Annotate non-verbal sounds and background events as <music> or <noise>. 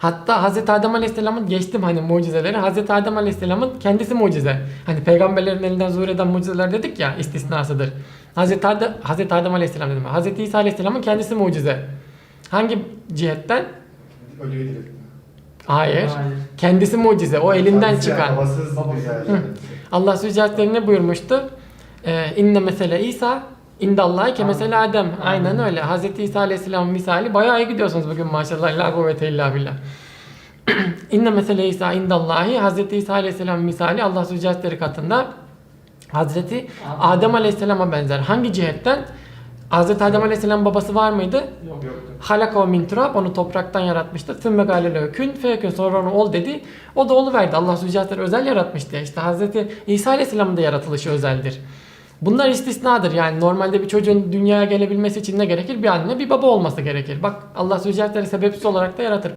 Hatta Hz. Adem Aleyhisselam'ın geçtim hani mucizeleri. Hz. Adem Aleyhisselam'ın kendisi mucize. Hani peygamberlerin elinden zuhur eden mucizeler dedik ya istisnasıdır. Hz. Adem, Hz. Adem Aleyhisselam dedim. Hz. İsa Aleyhisselam'ın kendisi mucize. Hangi cihetten? Ölüyü diriltme. Hayır. Hayır. Kendisi mucize. O elinden Kendisi çıkan. yani Babasız. Allah ne buyurmuştu? Ee, inne mesele İsa indallahi ke mesele Adem. Aynen öyle. Hz. İsa Aleyhisselam misali bayağı iyi gidiyorsunuz bugün maşallah. La kuvvete illa billah. <clears throat> inne mesele İsa indallahi Hz. İsa Aleyhisselam misali Allah Sübhane katında Hazreti Adem Aleyhisselam'a benzer. Hangi cihetten? Hz. Adem Aleyhisselam babası var mıydı? Yok. Halaka min turab onu topraktan yaratmıştı. Sümme galile kün feyekün sonra onu ol dedi. O da olu verdi. Allah Subhanahu özel yaratmıştı. ya. İşte Hazreti İsa Aleyhisselam'ın da yaratılışı özeldir. Bunlar istisnadır. Yani normalde bir çocuğun dünyaya gelebilmesi için ne gerekir? Bir anne bir baba olması gerekir. Bak Allah Subhanahu sebepsiz olarak da yaratır.